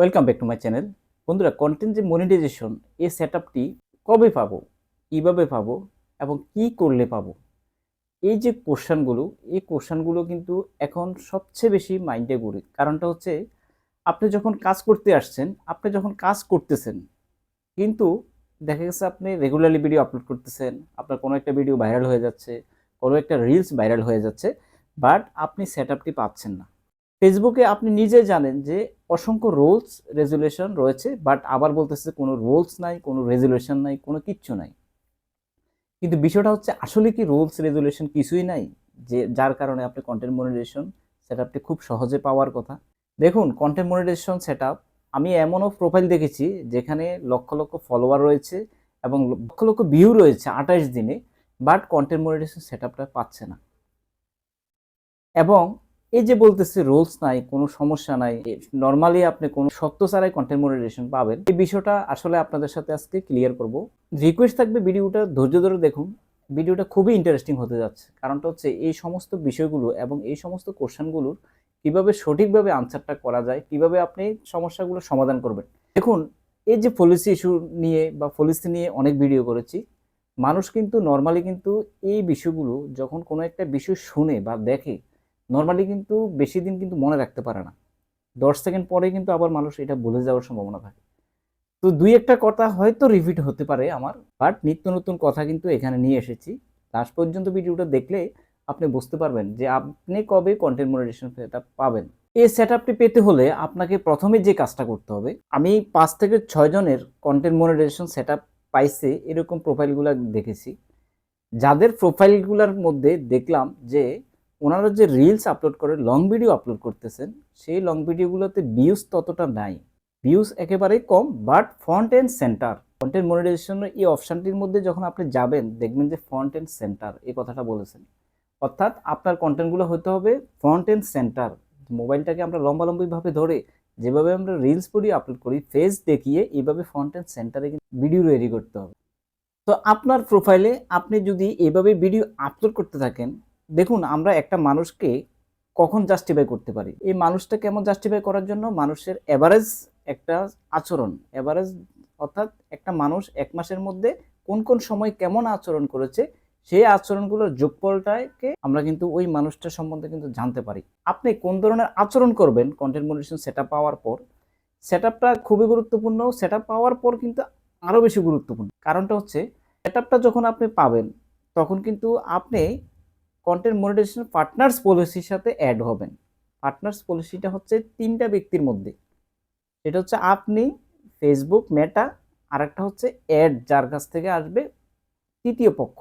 Welcome back to my channel বন্ধুরা content যে monetization এই সেট আপটি কবে পাবো, কীভাবে পাবো এবং কি করলে পাবো? এই যে কোশ্চানগুলো এই কোশ্চানগুলো কিন্তু এখন সবচেয়ে বেশি মাইন্ডে ঘুরে। কারণটা হচ্ছে, আপনি যখন কাজ করতে আসছেন, আপনি যখন কাজ করতেছেন, কিন্তু দেখা গেছে আপনি রেগুলারলি ভিডিও আপলোড করতেছেন, আপনার কোনো একটা ভিডিও ভাইরাল হয়ে যাচ্ছে, কোনো একটা রিলস ভাইরাল হয়ে যাচ্ছে বাট আপনি সেট আপটি পাচ্ছেন না। ফেসবুকে আপনি নিজে জানেন যে অসংখ্য রুলস, রেজুলেশন রয়েছে, বাট আবার বলতেছে কোনো রুলস নাই, কোনো রেজুলেশন নাই, কোনো কিচ্ছু নাই। কিন্তু বিষয়টা হচ্ছে, আসলে কি রুলস, রেজুলেশন কিছুই নাই? যে যার কারণে আপনি কন্টেন্ট মনিটাইজেশন সেট আপটি খুব সহজে পাওয়ার কথা। দেখুন কন্টেন্ট মনিটাইজেশন সেট আপ আমি এমনও প্রোফাইল দেখেছি যেখানে লক্ষ লক্ষ ফলোয়ার রয়েছে এবং লক্ষ লক্ষ ভিউ রয়েছে আঠাশ দিনে, বাট কন্টেন্ট মনিটাইজেশন সেট আপটা পাচ্ছে না। এবং এই যে বলতেছে রুলস নাই, কোনো সমস্যা নাই নর্মালি আপনি কোনো শক্ত ছাড়াই কন্টেন্ট মনিটাইজেশন পাবেন। এই বিষয়টা আসলে আপনাদের সাথে আজকে ক্লিয়ার করব। রিকোয়েস্ট থাকবে ভিডিওটা ধৈর্য ধরে দেখুন। ভিডিওটা খুবই ইন্টারেস্টিং হতে যাচ্ছে। কারণটা হচ্ছে এই সমস্ত বিষয়গুলো এবং এই সমস্ত কোশ্চেনগুলোর কীভাবে সঠিকভাবে আনসারটা করা যায়, কীভাবে আপনি সমস্যাগুলো সমাধান করবেন। দেখুন, এই যে পলিসি ইস্যু নিয়ে বা পলিসি নিয়ে অনেক ভিডিও করেছি। মানুষ কিন্তু নর্মালি কিন্তু এই বিষয়গুলো যখন কোনো একটা বিষয় শুনে বা দেখে নর্মালি কিন্তু বেশি দিন কিন্তু মনে রাখতে পারে না। দশ সেকেন্ড পরে কিন্তু আবার মানুষ এটা ভুলে যাওয়ার সম্ভাবনা থাকে। তো দুই একটা কথা হয়তো রিপিট হতে পারে আমার বাট নিত্য নতুন কথা কিন্তু এখানে নিয়ে এসেছি। লাস্ট পর্যন্ত ভিডিওটা দেখলে আপনি বুঝতে পারবেন যে আপনি কবে কন্টেন্ট মনিটাইজেশন সেট পাবেন। এই সেট আপটি পেতে হলে আপনাকে প্রথমে যে কাজটা করতে হবে, আমি পাঁচ থেকে ছয় জনের কন্টেন্ট মনিটাইজেশন সেট আপ পাইছে এরকম প্রোফাইলগুলো দেখেছি। যাদের প্রোফাইলগুলোর মধ্যে দেখলাম যে ওনারা যে রিলস আপলোড করে লং ভিডিও আপলোড করতেছেন, সেই লং ভিডিওগুলোতে ভিউজ ততটা নাই। ভিউজ একেবারেই কম but front end centre content মনিটাইজেশনের এই অপশানটির মধ্যে যখন আপনি যাবেন, দেখবেন যে ফ্রন্ট এন্ড সেন্টার এই কথাটা বলেছেন। অর্থাৎ আপনার কন্টেন্টগুলো হতে হবে ফ্রন্ট এন্ড সেন্টার মোবাইলটাকে আমরা লম্বালম্বিভাবে ধরে, যেভাবে আমরা রিলস ভিডিও আপলোড করি ফেস দেখিয়ে এইভাবে ফ্রন্ট এন্ড সেন্টারে ভিডিও রেডি করতে হবে। তো আপনার প্রোফাইলে আপনি যদি এভাবে ভিডিও আপলোড করতে থাকেন দেখুন, আমরা একটা মানুষকে কখন জাস্টিফাই করতে পারি? এই মানুষটা কেমন জাস্টিফাই করার জন্য? মানুষের এভারেজ একটা আচরণ এভারেজ অর্থাৎ একটা মানুষ এক মাসের মধ্যে কোন কোন সময় কেমন আচরণ করেছে, সেই আচরণগুলোর যোগফলটাকে আমরা কিন্তু ওই মানুষটার সম্বন্ধে কিন্তু জানতে পারি। আপনি কোন ধরনের আচরণ করবেন? কন্টেন্ট মনিটেশন সেট পাওয়ার পর। সেট খুবই গুরুত্বপূর্ণ। সেট পাওয়ার পর কিন্তু আরও বেশি গুরুত্বপূর্ণ। কারণটা হচ্ছে সেট যখন আপনি পাবেন, তখন কিন্তু আপনি কন্টেন্ট মনিটাইজেশন পার্টনার্স পলিসির সাথে অ্যাড হবেন। পার্টনার্স পলিসিটা হচ্ছে তিনটা ব্যক্তির মধ্যে। সেটা হচ্ছে আপনি ফেসবুক মেটা আর একটা হচ্ছে অ্যাড যার কাছ থেকে আসবে তৃতীয় পক্ষ।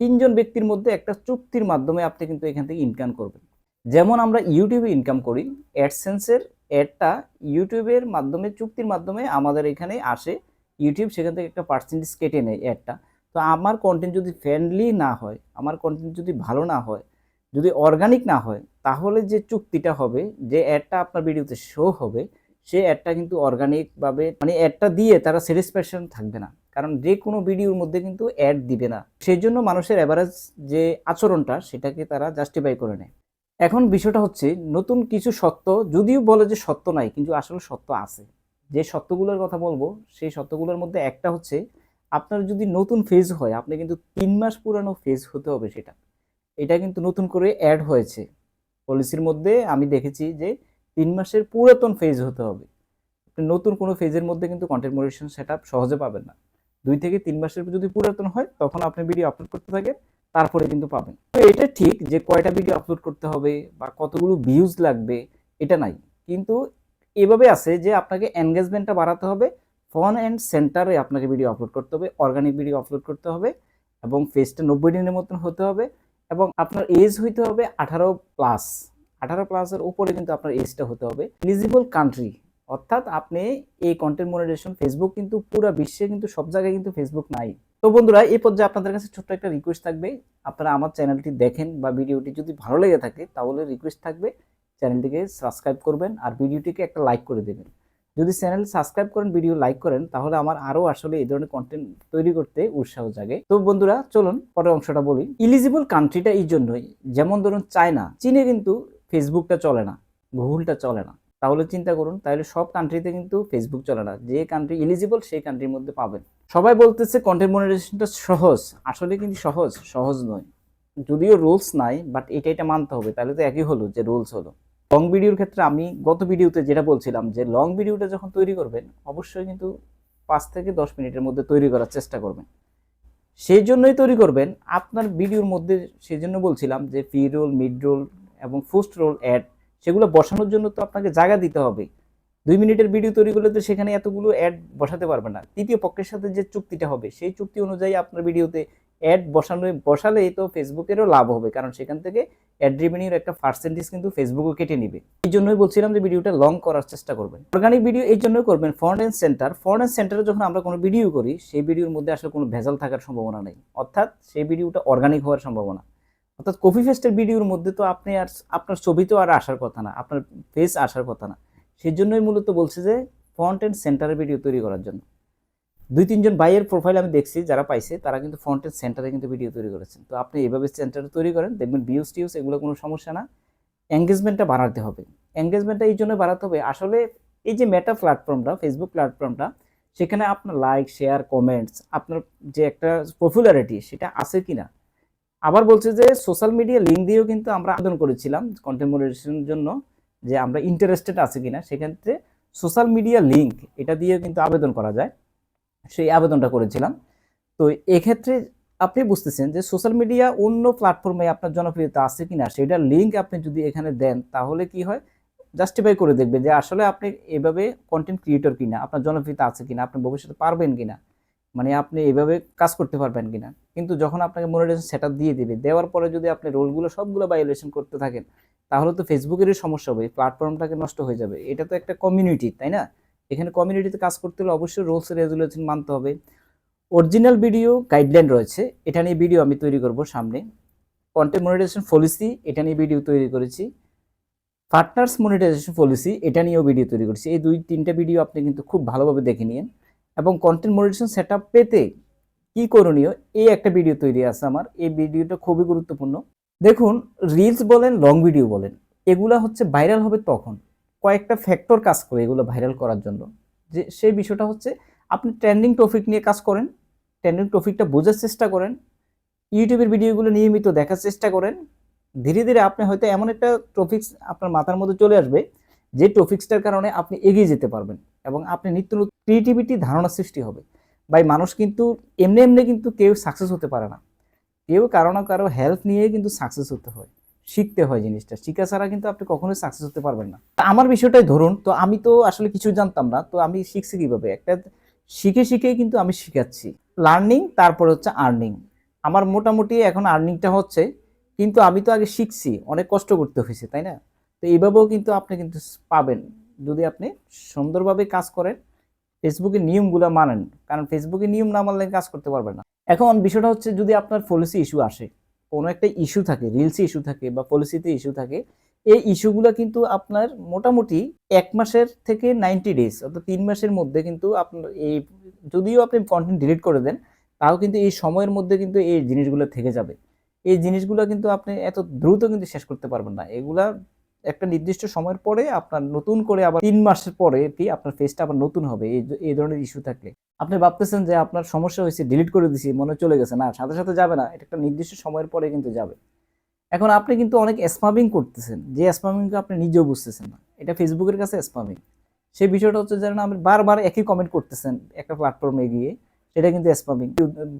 তিনজন ব্যক্তির মধ্যে একটা চুক্তির মাধ্যমে আপনি কিন্তু এখান থেকে ইনকাম করবেন। যেমন আমরা ইউটিউবে ইনকাম করি অ্যাডসেন্সের অ্যাডটা ইউটিউবের মাধ্যমে, চুক্তির মাধ্যমে আমাদের এখানে আসে। ইউটিউব সেখান থেকে একটা পার্সেন্টেজ কেটে নেয় অ্যাডটা তো আমার কন্টেন্ট যদি ফ্রেন্ডলি না হয়, আমার কন্টেন্ট যদি ভালো না হয়, যদি অর্গানিক না হয়, তাহলে যে চুক্তিটা হবে, যে অ্যাডটা আপনার ভিডিওতে শো হবে, সে অ্যাডটা কিন্তু অর্গানিকভাবে মানে অ্যাডটা দিয়ে তারা স্যাটিসফ্যাকশন থাকবে না। কারণ যে কোনো ভিডিওর মধ্যে কিন্তু অ্যাড দিবে না। সেই জন্য মানুষের অ্যাভারেজ যে আচরণটা, সেটাকে তারা জাস্টিফাই করে নেয়। এখন বিষয়টা হচ্ছে, নতুন কিছু সত্য, যদিও বলে যে সত্য নাই, কিন্তু আসলে সত্য আছে। যে সত্যগুলোর কথা বলব, সেই সত্যগুলোর মধ্যে একটা হচ্ছে আপনার যদি নতুন ফেজ হয়, আপনি কিন্তু তিন মাস পুরানো ফেজ হতে হবে সেটা। এটা কিন্তু নতুন করে অ্যাড হয়েছে। পলিসির মধ্যে আমি দেখেছি যে তিন মাসের পুরাতন ফেজ হতে হবে। আপনি নতুন কোনো ফেজের মধ্যে কিন্তু কন্টেন্ট মনিটেশন সেট সহজে পাবেন না। দুই থেকে তিন মাসের যদি পুরাতন হয়, তখন আপনি ভিডিও আপলোড করতে থাকেন তারপরে কিন্তু পাবেন। তো এটা ঠিক যে কয়টা ভিডিও আপলোড করতে হবে বা কতগুলো ভিউজ লাগবে, এটা নাই। কিন্তু এভাবে আছে যে আপনাকে এনগেজমেন্টটা বাড়াতে হবে ফোন অ্যান্ড সেন্টারে আপনাকে ভিডিও আপলোড করতে হবে অর্গানিক ভিডিও আপলোড করতে হবে এবং ফেসটা নব্বই দিনের মতন হতে হবে এবং আপনার এজ হইতে হবে আঠারো প্লাস আঠারো প্লাসের উপরে কিন্তু আপনার এজটা হতে হবে। এলিজিবল কান্ট্রি অর্থাৎ আপনি এই কন্টেন্ট মনিটাইজেশন ফেসবুক কিন্তু পুরো বিশ্বে কিন্তু সব জায়গায় কিন্তু ফেসবুক নাই। তো বন্ধুরা, এই পর্যায়ে আপনাদের কাছে ছোট্ট একটা রিকোয়েস্ট থাকবে। আপনারা আমার চ্যানেলটি দেখেন বা ভিডিওটি যদি ভালো লেগে থাকে, তাহলে রিকোয়েস্ট থাকবে। চ্যানেলটিকে সাবস্ক্রাইব করবেন আর ভিডিওটিকে একটা লাইক করে দেবেন। যদি চ্যানেল সাবস্ক্রাইব করেন, ভিডিও লাইক করেন, তাহলে আমার আরও আসলে এই ধরনের কন্টেন্ট তৈরি করতে উৎসাহ জাগে। তো বন্ধুরা, চলুন পরের অংশটা বলি। ইলিজিবল কান্ট্রিটা এই জন্যই, যেমন ধরুন চায়না, চীনে কিন্তু ফেসবুকটা চলে না গুগলটা চলে না। তাহলে চিন্তা করুন, তাহলে সব কান্ট্রিতে কিন্তু ফেসবুক চলে না। যে কান্ট্রি ইলিজিবল সেই কান্ট্রির মধ্যে পাবেন। সবাই বলতেছে কন্টেন্ট মনিটাইজেশনটা সহজ। আসলে কিন্তু সহজ সহজ নয়। যদিও রুলস নাই বাট এটা এটা মানতে হবে। তাহলে তো একই হলো যে রুলস হলো। লং ভিডিওর ক্ষেত্রে আমি গত ভিডিওতে যেটা বলছিলাম যে লং ভিডিওটা যখন তৈরি করবেন, অবশ্যই কিন্তু পাঁচ থেকে দশ মিনিটের মধ্যে তৈরি করার চেষ্টা করবেন। সেই জন্যই তৈরি করবেন। আপনার ভিডিওর মধ্যে সেই জন্য বলছিলাম যে ফি রোল মিড রোল এবং ফুস্ট রোল অ্যাড সেগুলো বসানোর জন্য তো আপনাকে জায়গা দিতে হবে। দুই মিনিটের ভিডিও তৈরি করলে তো সেখানে এতগুলো অ্যাড বসাতে পারবে না। তৃতীয় পক্ষের সাথে যে চুক্তিটা হবে, সেই চুক্তি অনুযায়ী আপনার ভিডিওতে অ্যাড বসানো বসালেই তো ফেসবুকেরও লাভ হবে। কারণ সেখান থেকে অ্যাড রেভিনিউর একটা পার্সেন্টেজ কিন্তু ফেসবুকও কেটে নিবে। এই জন্যই বলছিলাম যে ভিডিওটা লং করার চেষ্টা করবেন। অর্গানিক ভিডিও এই জন্যই করবেন ফ্রন্ট সেন্টার ফ্রন্ট সেন্টারে যখন আমরা কোনো ভিডিও করি, সেই ভিডিওর মধ্যে আসলে কোনো ভেজাল থাকার সম্ভাবনা নেই। অর্থাৎ সেই ভিডিওটা অর্গানিক হওয়ার সম্ভাবনা। অর্থাৎ কফি ফেস্টের ভিডিওর মধ্যে তো আপনি আর, আপনার ছবি তো আর আসার কথা না, আপনার ফেস আসার কথা না। সেই জন্যই মূলত বলছে যে ফ্রন্ট এন্ড সেন্টারের ভিডিও তৈরি করার জন্য। দুই, তিনজন বাইয়ের প্রোফাইল আমি দেখছি যারা পাইছে, তারা কিন্তু ফ্রন্ট এন্ড সেন্টারে কিন্তু ভিডিও তৈরি করেছেন। তো আপনি এইভাবে সেন্টারে তৈরি করেন, দেখবেন ভিউজ টিউজ এগুলো কোনো সমস্যা না। এঙ্গেজমেন্টটা বাড়াতে হবে। এঙ্গেজমেন্টটা এই জন্য বাড়াতে হবে। আসলে এই যে মেটা প্ল্যাটফর্মটা ফেসবুক প্ল্যাটফর্মটা সেখানে আপনার লাইক শেয়ার কমেন্টস আপনার যে একটা পপুলারিটি সেটা আছে কি না আবার বলছে যে সোশ্যাল মিডিয়া লিঙ্ক দিয়েও কিন্তু আমরা আবেদন করেছিলাম কন্টেন্ট জন্য যে আমরা ইন্টারেস্টেড আছে কিনা, সেক্ষেত্রে সোশ্যাল মিডিয়া লিঙ্ক এটা দিয়েও কিন্তু আবেদন করা যায়। সেই আবেদনটা করেছিলাম। তো এক্ষেত্রে আপনি বুঝতেছেন যে সোশ্যাল মিডিয়া অন্য প্ল্যাটফর্মে আপনার জনপ্রিয়তা আছে কি না সেটার লিঙ্ক আপনি যদি এখানে দেন, তাহলে কি হয়? জাস্টিফাই করে দেখবে যে আসলে আপনি এভাবে কন্টেন্ট ক্রিয়েটর কিনা, আপনার জনপ্রিয়তা আছে কিনা, আপনি ভবিষ্যতে পারবেন কিনা মানে আপনি এভাবে কাজ করতে পারবেন কিনা। কিন্তু যখন আপনাকে মনিটাইজেশন সেট দিয়ে দেবে, দেওয়ার পরে যদি আপনি রোলগুলো সবগুলো ভায়োলেশন করতে থাকেন, তাহলে তো ফেসবুকেরই সমস্যা হবে প্ল্যাটফর্মটাকে নষ্ট হয়ে যাবে। এটা তো একটা কমিউনিটি তাই না? এখানে কমিউনিটিতে কাজ করতে হলে অবশ্যই রুলস রেজুলেশন মানতে হবে। অরিজিনাল ভিডিও গাইডলাইন রয়েছে, এটা নিয়ে ভিডিও আমি তৈরি করব সামনে। কন্টেন্ট মনিটাইজেশন পলিসি এটা নিয়ে ভিডিও তৈরি করেছি। পার্টনার্স মনিটাইজেশন পলিসি এটা নিয়েও ভিডিও তৈরি করেছি। এই দুই, তিনটা ভিডিও আপনি কিন্তু খুব ভালোভাবে দেখে নিন এবং কন্টেন্ট মনিটাইজেশন সেট পেতে কি করণীয়, এই একটা ভিডিও তৈরি আছে আমার। এই ভিডিওটা খুবই গুরুত্বপূর্ণ। দেখুন রিলস বলেন লং ভিডিও বলেন, এগুলা হচ্ছে ভাইরাল হবে তখন। কয়েকটা ফ্যাক্টর কাজ করে এগুলো ভাইরাল করার জন্য। যে সেই বিষয়টা হচ্ছে, আপনি ট্রেন্ডিং টপিক নিয়ে কাজ করেন ট্রেন্ডিং টপিকটা বোঝার চেষ্টা করেন ইউটিউবের ভিডিওগুলো নিয়মিত দেখার চেষ্টা করেন, ধীরে ধীরে আপনি হয়তো এমন একটা টপিক্স আপনার মাথার মধ্যে চলে আসবে, যে টপিক্সটার কারণে আপনি এগিয়ে যেতে পারবেন এবং আপনি নিত্য নতুন ক্রিয়েটিভিটি ধারণা সৃষ্টি হবে। ভাই, মানুষ কিন্তু এমনি এমনি কিন্তু কেউ সাকসেস হতে পারে না। কেউ কারও না কারও হেল্প নিয়ে কিন্তু সাকসেস হতে হয়। শিখতে হয় জিনিসটা। শিখা ছাড়া কিন্তু আপনি কখনোই সাকসেস হতে পারবেন না। আমার বিষয়টাই ধরুন, তো আমি তো আসলে কিছু জানতাম না, তো আমি শিখছি কীভাবে? একটা শিখে শিখেই কিন্তু আমি শিখাচ্ছি। লার্নিং তারপরে হচ্ছে আর্নিং আমার মোটামুটি এখন আর্নিংটা হচ্ছে, কিন্তু আমি তো আগে শিখছি, অনেক কষ্ট করতে হয়েছে, তাই না? তো এইভাবেও কিন্তু আপনি কিন্তু পাবেন। যদি আপনি সুন্দরভাবে কাজ করেন ফেসবুকের নিয়মগুলো মানেন, কারণ ফেসবুকের নিয়ম না মানলে কাজ করতে পারবেন না। এখন বিষয়টা হচ্ছে, যদি আপনার পলিসি ইস্যু আসে কোনো একটা ইস্যু থাকে রিলসে ইস্যু থাকে বা পলিসিতে ইস্যু থাকে, এই ইস্যুগুলো কিন্তু আপনার মোটামুটি এক মাসের থেকে নাইনটি ডেজ অর্থাৎ তিন মাসের মধ্যে কিন্তু আপনার এই যদিও আপনি কন্টেন্ট ডিলিট করে দেন, তাও কিন্তু এই সময়ের মধ্যে কিন্তু এই জিনিসগুলো থেকে যাবে। এই জিনিসগুলো কিন্তু আপনি এত দ্রুত কিন্তু শেষ করতে পারবেন না। এগুলা একটা নির্দিষ্ট সময়ের পরে আপনার নতুন করে আবার তিন মাসের পরে কি আপনার ফেসটা আবার নতুন হবে, এই ধরনের ইস্যু থাকলে। আপনি ভাবতেছেন যে আপনার সমস্যা হয়েছে ডিলিট করে দিছি, মনে চলে গেছে। না, সাথে সাথে যাবে না, এটা একটা নির্দিষ্ট সময়ের পরে কিন্তু যাবে। এখন আপনি কিন্তু অনেক স্পামিং করতেছেন, যে স্পামিংকে আপনি নিজেও বুঝতেছেন না। এটা ফেসবুকের কাছে স্পামিং সেই বিষয়টা হচ্ছে যেন আপনি বারবার একই কমেন্ট করতেছেন একটা প্ল্যাটফর্মে গিয়ে, সেটা কিন্তু স্পামিং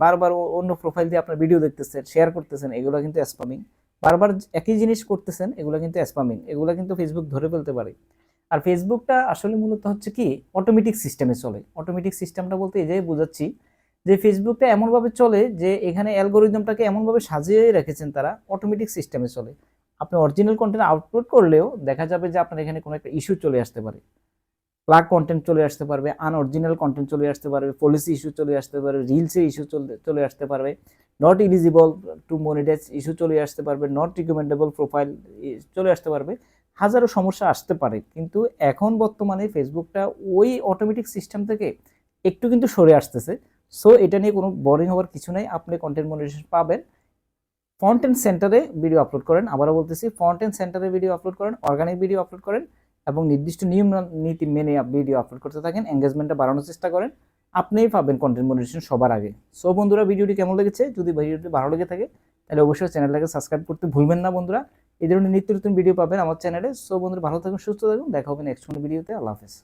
বারবার অন্য প্রোফাইল দিয়ে আপনার ভিডিও দেখতেছেন শেয়ার করতেছেন, এগুলো কিন্তু স্পামিং বারবার একই জিনিস করতেছেন, এগুলো কিন্তু স্পামিং এগুলো কিন্তু ফেসবুক ধরে ফেলতে পারে। আর ফেসবুকটা আসলে মূলত হচ্ছে কি অটোমেটিক সিস্টেমে চলে। অটোমেটিক সিস্টেমটা বলতে এই যে বোঝাচ্ছি যে ফেসবুকটা এমনভাবে চলে যে এখানে অ্যালগোরিদমটাকে এমনভাবে সাজিয়ে রেখেছেন তারা অটোমেটিক সিস্টেমে চলে। আপনি অরিজিনাল কন্টেন্ট আপলোড করলেও দেখা যাবে যে আপনার এখানে কোনো একটা ইস্যু চলে আসতে পারে। প্লাগ কন্টেন্ট চলে আসতে পারবে আনঅরিজিনাল কন্টেন্ট চলে আসতে পারবে পলিসি ইস্যু চলে আসতে পারবে রিলসের ইস্যু চলে চলে আসতে পারবে। Not eligible to monetize issue চলে আসতে পারবে নট রিকমেন্ডেবল প্রোফাইল চলে আসতে পারবে। হাজারো সমস্যা আসতে পারে, কিন্তু এখন বর্তমানে ফেসবুকটা ওই অটোমেটিক সিস্টেম থেকে একটু কিন্তু সরে আসতেছে। সো এটা নিয়ে কোনো বোরিং হওয়ার কিছু নেই, আপনি কন্টেন্ট মনিটাইজেশন পাবেন। ফন্টেন্ট সেন্টারে ভিডিও আপলোড করেন, আবারও বলতেছি ফন্টেন্ট সেন্টারে ভিডিও আপলোড করেন অর্গানিক ভিডিও আপলোড করেন এবং নির্দিষ্ট নিয়ম নীতি মেনে ভিডিও আপলোড করতে থাকেন এঙ্গেজমেন্টটা বাড়ানোর চেষ্টা করেন। আপনিই পাবেন কন্টেন্ট মনিটেশন সবার আগে। সো বন্ধুরা, ভিডিওটি কেমন লেগেছে? যদি ভিডিওটি ভালো লেগে থাকে, তাহলে অবশ্যই চ্যানেলটাকে সাবস্ক্রাইব করতে ভুলবেন না বন্ধুরা। এই ধরনের নিত্য নতুন ভিডিও পাবেন আমার চ্যানেলে। সো বন্ধুরা, ভালো থাকুন, সুস্থ থাকুন। দেখা হবে নেক্সট কোনো ভিডিওতে আল্লাহ হাফেজ।